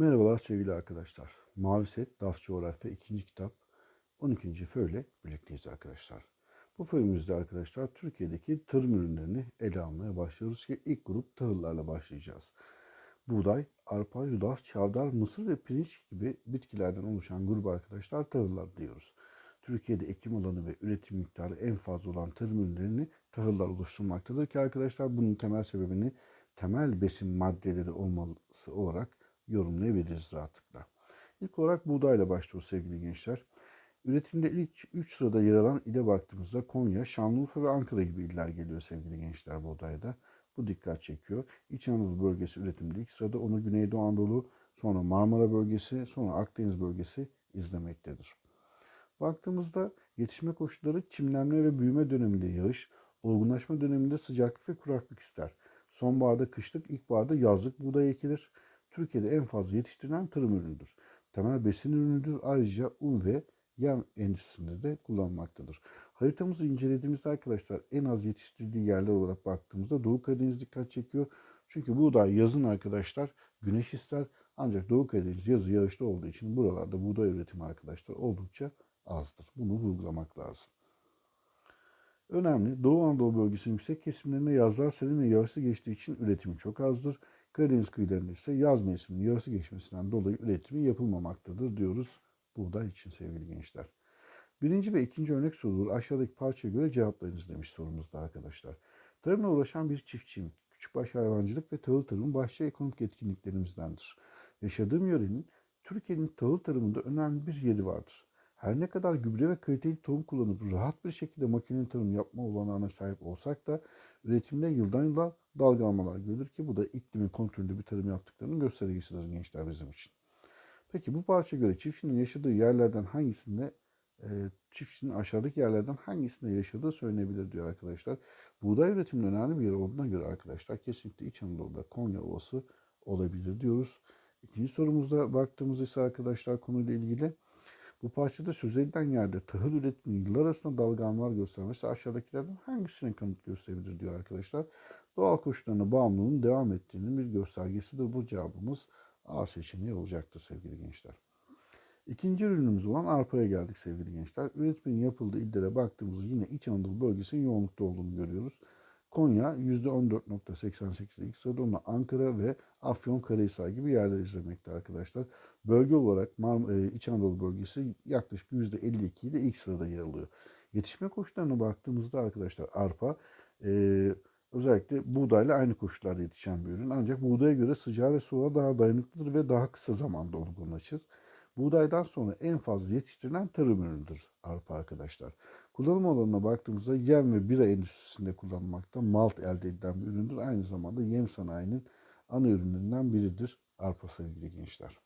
Merhabalar sevgili arkadaşlar. Mavi Set Daf Coğrafya 2. kitap 12. föyle birlikteyiz arkadaşlar. Bu föyümüzde arkadaşlar Türkiye'deki tarım ürünlerini ele almaya başlıyoruz ki ilk grup tahıllarla başlayacağız. Buğday, arpa, yulaf, çavdar, mısır ve pirinç gibi bitkilerden oluşan grup arkadaşlar tahıllar diyoruz. Türkiye'de ekim alanı ve üretim miktarı en fazla olan tarım ürünlerini tahıllar oluşturmaktadır ki arkadaşlar bunun temel sebebini temel besin maddeleri olması olarak yorumlayabiliriz rahatlıkla. İlk olarak buğdayla başlıyoruz sevgili gençler. Üretimde ilk 3 sırada yer alan ile baktığımızda Konya, Şanlıurfa ve Ankara gibi iller geliyor sevgili gençler buğdayda. Bu dikkat çekiyor. İç Anadolu bölgesi üretimde ilk sırada onu Güneydoğu Anadolu, sonra Marmara bölgesi, sonra Akdeniz bölgesi izlemektedir. Baktığımızda yetişme koşulları çimlenme ve büyüme döneminde yağış, olgunlaşma döneminde sıcaklık ve kuraklık ister. Sonbaharda kışlık, ilkbaharda yazlık buğday ekilir. Türkiye'de en fazla yetiştirilen tarım ürünüdür. Temel besin ürünüdür. Ayrıca un ve yem endüstrisinde de kullanmaktadır. Haritamızı incelediğimizde arkadaşlar en az yetiştirdiği yerler olarak baktığımızda Doğu Karadeniz dikkat çekiyor. Çünkü buğday yazın arkadaşlar güneş ister. Ancak Doğu Karadeniz yazı yağışlı olduğu için buralarda buğday üretimi arkadaşlar oldukça azdır. Bunu vurgulamak lazım. Önemli. Doğu Anadolu bölgesinin yüksek kesimlerinde yazlar serin ve yağışlı geçtiği için üretimi çok azdır. Karadeniz kıyılarında ise yaz mevsiminin yağışlı geçmesinden dolayı üretimi yapılmamaktadır diyoruz buğday için sevgili gençler. Birinci ve ikinci örnek soruları aşağıdaki parçaya göre cevaplayınız demiş sorumuzda arkadaşlar. Tarımla uğraşan bir çiftçiyim. Küçükbaş hayvancılık ve tahıl tarımı başlıca ekonomik etkinliklerimizdendir. Yaşadığım yörenin Türkiye'nin tahıl tarımında önemli bir yeri vardır. Her ne kadar gübre ve kaliteli tohum kullanıp rahat bir şekilde makine tarım yapma olanağına sahip olsak da üretimde yıldan yıla dalgalanmalar görülür ki bu da iklimin kontrolünde bir tarım yaptıklarının göstergesidir gençler bizim için. Peki bu parça göre çiftçinin yaşadığı yerlerden hangisinde e, çiftçinin aşağıdaki yerlerden hangisinde yaşadığı söylenebilir diyor arkadaşlar. Buğday üretiminin önemli bir yer olduğuna göre arkadaşlar kesinlikle İç Anadolu'da Konya Ovası olabilir diyoruz. İkinci sorumuzda baktığımızda ise arkadaşlar konuyla ilgili bu parçada söz edilen yerde tahıl üretiminin yıllar arasında dalgalanmalar göstermesi aşağıdakilerden hangisine kanıt gösterebilir diyor arkadaşlar. Doğal koşullarına bağımlılığın devam ettiğinin bir göstergesidir. Bu cevabımız A seçeneği olacaktır sevgili gençler. İkinci ürünümüz olan arpaya geldik sevgili gençler. Üretimin yapıldığı illere baktığımızda yine İç Anadolu bölgesinin yoğunlukta olduğunu görüyoruz. Konya %14.88'de ilk sırada onunla Ankara ve Afyon Karahisar gibi yerler izlemekte arkadaşlar. Bölge olarak Mar e, İç Anadolu bölgesi yaklaşık %52 ile ilk sırada yer alıyor. Yetişme koşullarına baktığımızda arkadaşlar arpa e, özellikle buğdayla aynı koşullarda yetişen bir ürün. Ancak buğdaya göre sıcağı ve soğuğa daha dayanıklıdır ve daha kısa zamanda olgunlaşır. Buğdaydan sonra en fazla yetiştirilen tarım ürünüdür arpa arkadaşlar. Kullanım alanına baktığımızda yem ve bira endüstrisinde kullanılmakta malt elde edilen bir üründür. Aynı zamanda yem sanayinin ana ürünlerinden biridir arpa sevgili gençler.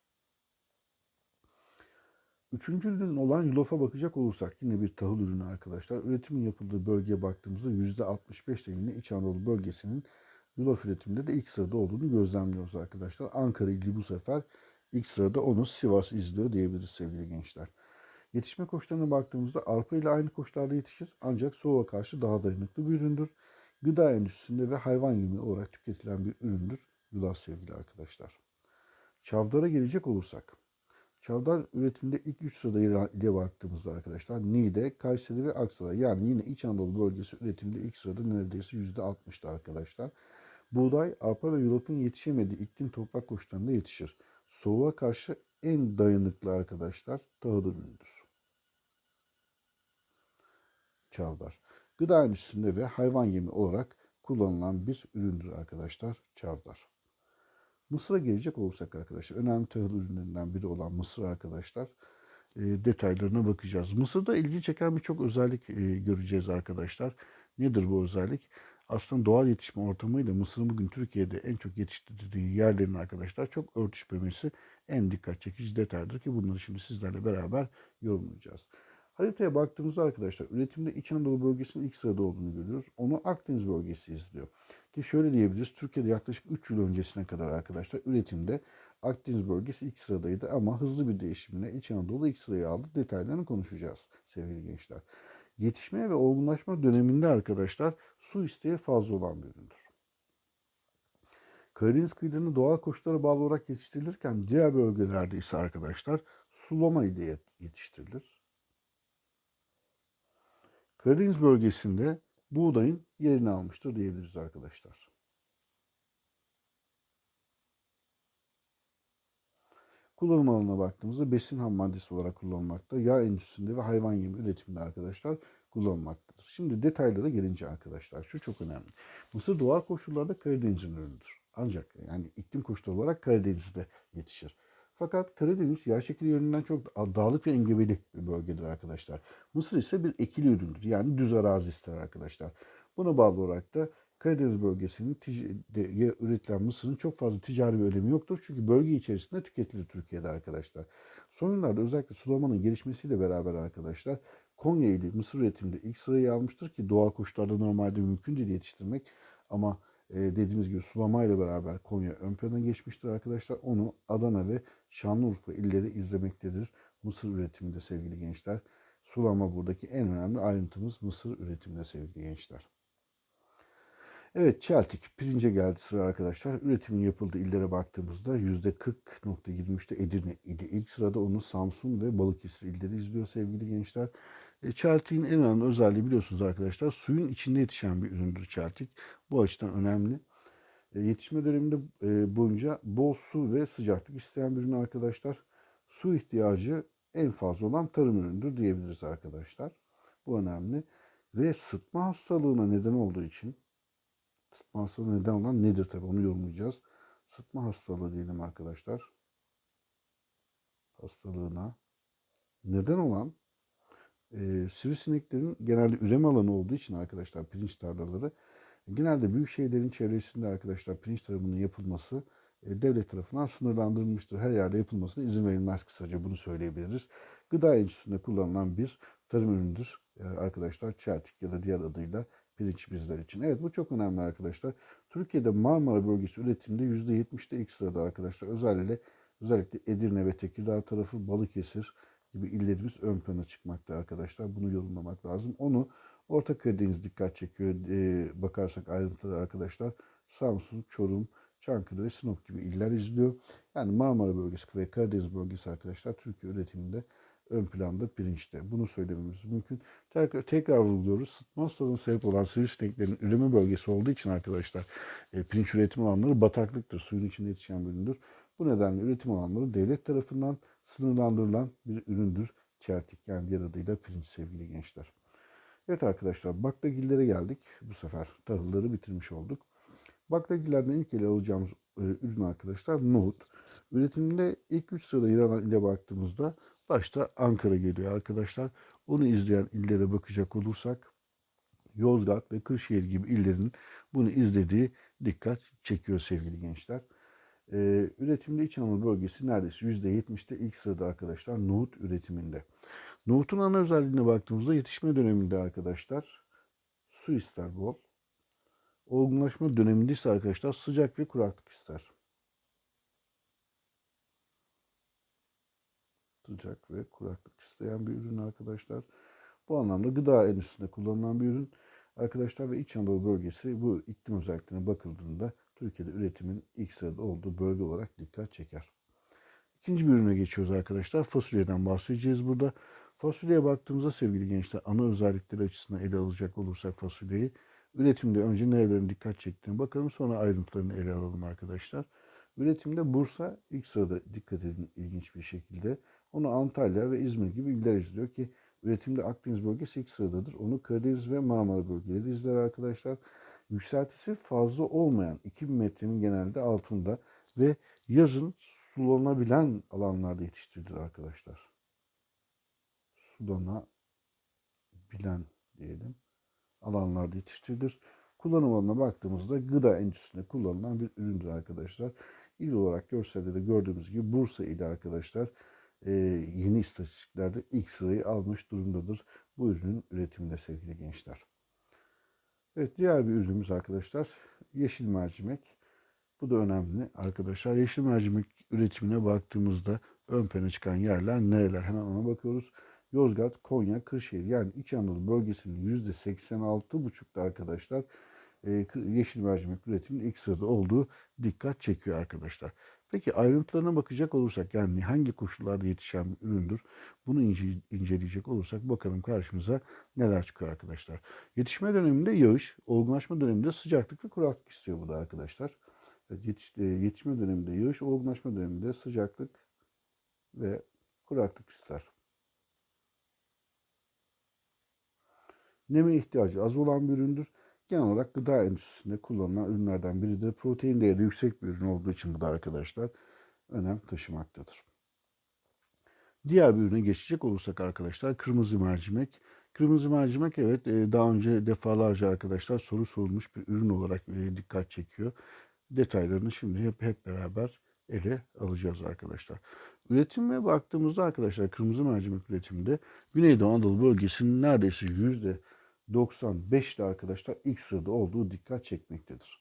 Üçüncü ürün olan yulafa bakacak olursak yine bir tahıl ürünü arkadaşlar. Üretimin yapıldığı bölgeye baktığımızda %65 ile İç Anadolu bölgesinin yulaf üretiminde de ilk sırada olduğunu gözlemliyoruz arkadaşlar. Ankara ili bu sefer ilk sırada onu Sivas izliyor diyebiliriz sevgili gençler. Yetişme koşullarına baktığımızda arpa ile aynı koşullarda yetişir ancak soğuğa karşı daha dayanıklı bir üründür. Gıda endüstrisinde ve hayvan yemi olarak tüketilen bir üründür yulaf sevgili arkadaşlar. Çavdara gelecek olursak. Çavdar üretiminde ilk 3 sırada ile baktığımızda arkadaşlar Niğde, Kayseri ve Aksaray yani yine İç Anadolu bölgesi üretimde ilk sırada neredeyse %60'tı arkadaşlar. Buğday, arpa ve yulafın yetişemediği iklim toprak koşullarında yetişir. Soğuğa karşı en dayanıklı arkadaşlar tahıl ürünüdür. Çavdar. Gıda endüstrisinde ve hayvan yemi olarak kullanılan bir üründür arkadaşlar çavdar. Mısır'a gelecek olursak arkadaşlar önemli tahıl ürünlerinden biri olan mısır arkadaşlar e, detaylarına bakacağız. Mısır'da ilgi çeken birçok özellik e, göreceğiz arkadaşlar. Nedir bu özellik? Aslında doğal yetişme ortamıyla Mısır'ın bugün Türkiye'de en çok yetiştirdiği yerlerin arkadaşlar çok örtüşmemesi en dikkat çekici detaydır ki bunları şimdi sizlerle beraber yorumlayacağız. Haritaya baktığımızda arkadaşlar üretimde İç Anadolu bölgesinin ilk sırada olduğunu görüyoruz. Onu Akdeniz bölgesi izliyor. Ki şöyle diyebiliriz Türkiye'de yaklaşık 3 yıl öncesine kadar arkadaşlar üretimde Akdeniz bölgesi ilk sıradaydı ama hızlı bir değişimle İç Anadolu ilk sırayı aldı. Detaylarını konuşacağız sevgili gençler. Yetişme ve olgunlaşma döneminde arkadaşlar su isteği fazla olan bir üründür. Karadeniz kıyılarında doğal koşullara bağlı olarak yetiştirilirken diğer bölgelerde ise arkadaşlar sulama ile yet- yetiştirilir. Karadeniz bölgesinde buğdayın yerini almıştır diyebiliriz arkadaşlar. Kullanım alanına baktığımızda besin ham maddesi olarak kullanılmakta. Yağ endüstrisinde ve hayvan yemi üretiminde arkadaşlar kullanılmaktadır. Şimdi detaylara gelince arkadaşlar şu çok önemli. Mısır doğal koşullarda Karadeniz'in ürünüdür. Ancak yani iklim koşulları olarak Karadeniz'de yetişir. Fakat Karadeniz yer şekli yönünden çok dağlık ve engebeli bir bölgedir arkadaşlar. Mısır ise bir ekili üründür. Yani düz arazi ister arkadaşlar. Buna bağlı olarak da Karadeniz bölgesinin üretilen mısırın çok fazla ticari bir önemi yoktur. Çünkü bölge içerisinde tüketilir Türkiye'de arkadaşlar. Son yıllarda özellikle sulamanın gelişmesiyle beraber arkadaşlar Konya ili mısır üretiminde ilk sırayı almıştır ki doğal koşullarda normalde mümkün değil yetiştirmek. Ama e, dediğimiz gibi sulamayla beraber Konya ön plana geçmiştir arkadaşlar. Onu Adana ve Şanlıurfa illeri izlemektedir. Mısır üretiminde sevgili gençler. Sulama buradaki en önemli ayrıntımız mısır üretiminde sevgili gençler. Evet Çeltik pirince geldi sıra arkadaşlar. Üretimin yapıldığı illere baktığımızda %40.23'te Edirne idi. İlk sırada onu Samsun ve Balıkesir illeri izliyor sevgili gençler. E, çeltiğin en önemli özelliği biliyorsunuz arkadaşlar suyun içinde yetişen bir üründür çeltik. Bu açıdan önemli. E, yetişme döneminde e, boyunca bol su ve sıcaklık isteyen bir ürün arkadaşlar. Su ihtiyacı en fazla olan tarım ürünüdür diyebiliriz arkadaşlar. Bu önemli. Ve sıtma hastalığına neden olduğu için Sıtma hastalığı neden olan nedir tabi onu yorumlayacağız. Sıtma hastalığı diyelim arkadaşlar. Hastalığına neden olan e, sivrisineklerin genelde üreme alanı olduğu için arkadaşlar pirinç tarlaları genelde büyük şehirlerin çevresinde arkadaşlar pirinç tarımının yapılması e, devlet tarafından sınırlandırılmıştır. Her yerde yapılmasına izin verilmez kısaca bunu söyleyebiliriz. Gıda endüstrisinde kullanılan bir tarım ürünüdür e, arkadaşlar. Çeltik ya da diğer adıyla pirinç bizler için. Evet bu çok önemli arkadaşlar. Türkiye'de Marmara bölgesi üretiminde %70'de ilk sırada arkadaşlar. Özellikle özellikle Edirne ve Tekirdağ tarafı Balıkesir gibi illerimiz ön plana çıkmakta arkadaşlar. Bunu yorumlamak lazım. Onu Orta Karadeniz dikkat çekiyor. E, bakarsak ayrıntıları arkadaşlar. Samsun, Çorum, Çankırı ve Sinop gibi iller izliyor. Yani Marmara bölgesi ve Karadeniz bölgesi arkadaşlar Türkiye üretiminde ön planda pirinçte. Bunu söylememiz mümkün. Tekrar, tekrar vurguluyoruz. Sıtma hastalığına sebep olan sivrisineklerin üreme bölgesi olduğu için arkadaşlar e, pirinç üretim alanları bataklıktır. Suyun içinde yetişen bir üründür. Bu nedenle üretim alanları devlet tarafından sınırlandırılan bir üründür. Çeltik yani diğer adıyla pirinç sevgili gençler. Evet arkadaşlar baklagillere geldik. Bu sefer tahılları bitirmiş olduk. Baklagillerden ilk ele alacağımız e, ürün arkadaşlar nohut. Üretiminde ilk 3 sırada yer alan ile baktığımızda başta Ankara geliyor arkadaşlar. Onu izleyen illere bakacak olursak Yozgat ve Kırşehir gibi illerin bunu izlediği dikkat çekiyor sevgili gençler. Ee, üretimde İç Anadolu bölgesi neredeyse %70'te ilk sırada arkadaşlar nohut üretiminde. Nohutun ana özelliğine baktığımızda yetişme döneminde arkadaşlar su ister bol. Olgunlaşma döneminde ise arkadaşlar sıcak ve kuraklık ister. Sıcak ve kuraklık isteyen bir ürün arkadaşlar. Bu anlamda gıda endüstrisinde kullanılan bir ürün arkadaşlar ve İç Anadolu bölgesi bu iklim özelliklerine bakıldığında Türkiye'de üretimin ilk sırada olduğu bölge olarak dikkat çeker. İkinci bir ürüne geçiyoruz arkadaşlar. Fasulyeden bahsedeceğiz burada. Fasulyeye baktığımızda sevgili gençler ana özellikleri açısından ele alacak olursak fasulyeyi üretimde önce nerelerin dikkat çektiğine bakalım sonra ayrıntılarını ele alalım arkadaşlar. Üretimde Bursa ilk sırada dikkat edin ilginç bir şekilde. Onu Antalya ve İzmir gibi iller izliyor ki üretimde Akdeniz bölgesi ilk sıradadır. Onu Karadeniz ve Marmara bölgeleri izler arkadaşlar. Yükseltisi fazla olmayan 2000 metrenin genelde altında ve yazın sulanabilen alanlarda yetiştirilir arkadaşlar. Sulanabilen diyelim alanlarda yetiştirilir. Kullanım alanına baktığımızda gıda endüstrisinde kullanılan bir üründür arkadaşlar. İl olarak görselde de gördüğümüz gibi Bursa ili arkadaşlar e, yeni istatistiklerde ilk sırayı almış durumdadır. Bu ürünün üretiminde sevgili gençler. Evet diğer bir ürünümüz arkadaşlar yeşil mercimek. Bu da önemli arkadaşlar. Yeşil mercimek üretimine baktığımızda ön plana çıkan yerler nereler? Hemen ona bakıyoruz. Yozgat, Konya, Kırşehir yani İç Anadolu bölgesinin %86,5'da arkadaşlar e, yeşil mercimek üretiminin ilk sırada olduğu dikkat çekiyor arkadaşlar. Peki ayrıntılarına bakacak olursak yani hangi koşullarda yetişen bir üründür? Bunu ince- inceleyecek olursak bakalım karşımıza neler çıkıyor arkadaşlar. Yetişme döneminde yağış, olgunlaşma döneminde sıcaklık ve kuraklık istiyor bu da arkadaşlar. Yetiş, e, yetişme döneminde yağış, olgunlaşma döneminde sıcaklık ve kuraklık ister. Neme ihtiyacı az olan bir üründür. Genel olarak gıda endüstrisinde kullanılan ürünlerden biridir. Protein değeri yüksek bir ürün olduğu için bu da arkadaşlar önem taşımaktadır. Diğer bir ürüne geçecek olursak arkadaşlar kırmızı mercimek. Kırmızı mercimek evet e, daha önce defalarca arkadaşlar soru sorulmuş bir ürün olarak e, dikkat çekiyor. Detaylarını şimdi hep hep beraber ele alacağız arkadaşlar. Üretime baktığımızda arkadaşlar kırmızı mercimek üretiminde Güneydoğu Anadolu bölgesinin neredeyse yüzde 95'te arkadaşlar ilk sırada olduğu dikkat çekmektedir.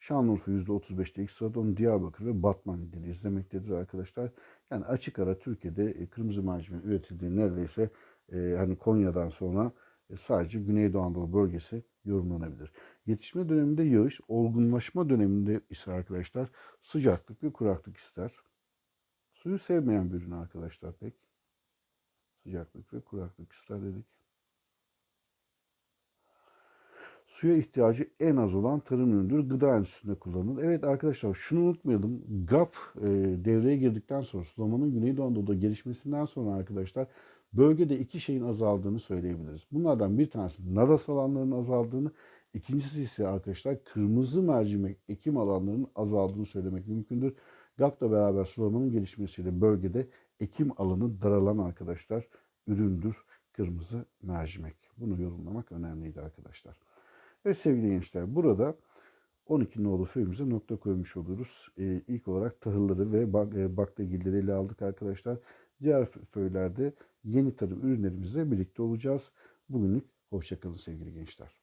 Şanlıurfa %35'te ilk sırada onu Diyarbakır ve Batman illeri izlemektedir arkadaşlar. Yani açık ara Türkiye'de e, kırmızı mercimek üretildiği neredeyse e, hani Konya'dan sonra e, sadece Güneydoğu Anadolu bölgesi yorumlanabilir. Yetişme döneminde yağış, olgunlaşma döneminde ise arkadaşlar sıcaklık ve kuraklık ister. Suyu sevmeyen bir ürün arkadaşlar pek. Sıcaklık ve kuraklık ister dedik. Suya ihtiyacı en az olan tarım ürünüdür. Gıda endüstrisinde kullanılır. Evet arkadaşlar şunu unutmayalım. GAP e, devreye girdikten sonra sulamanın Güneydoğu gelişmesinden sonra arkadaşlar bölgede iki şeyin azaldığını söyleyebiliriz. Bunlardan bir tanesi nadas alanlarının azaldığını, ikincisi ise arkadaşlar kırmızı mercimek ekim alanlarının azaldığını söylemek mümkündür. GAP'la beraber sulamanın gelişmesiyle bölgede ekim alanı daralan arkadaşlar üründür kırmızı mercimek. Bunu yorumlamak önemliydi arkadaşlar. Evet sevgili gençler burada 12 nolu föyümüze nokta koymuş oluruz. Ee, ilk olarak tahılları ve bak, e, baklagilleri ele aldık arkadaşlar. Diğer föylerde yeni tarım ürünlerimizle birlikte olacağız. Bugünlük hoşçakalın sevgili gençler.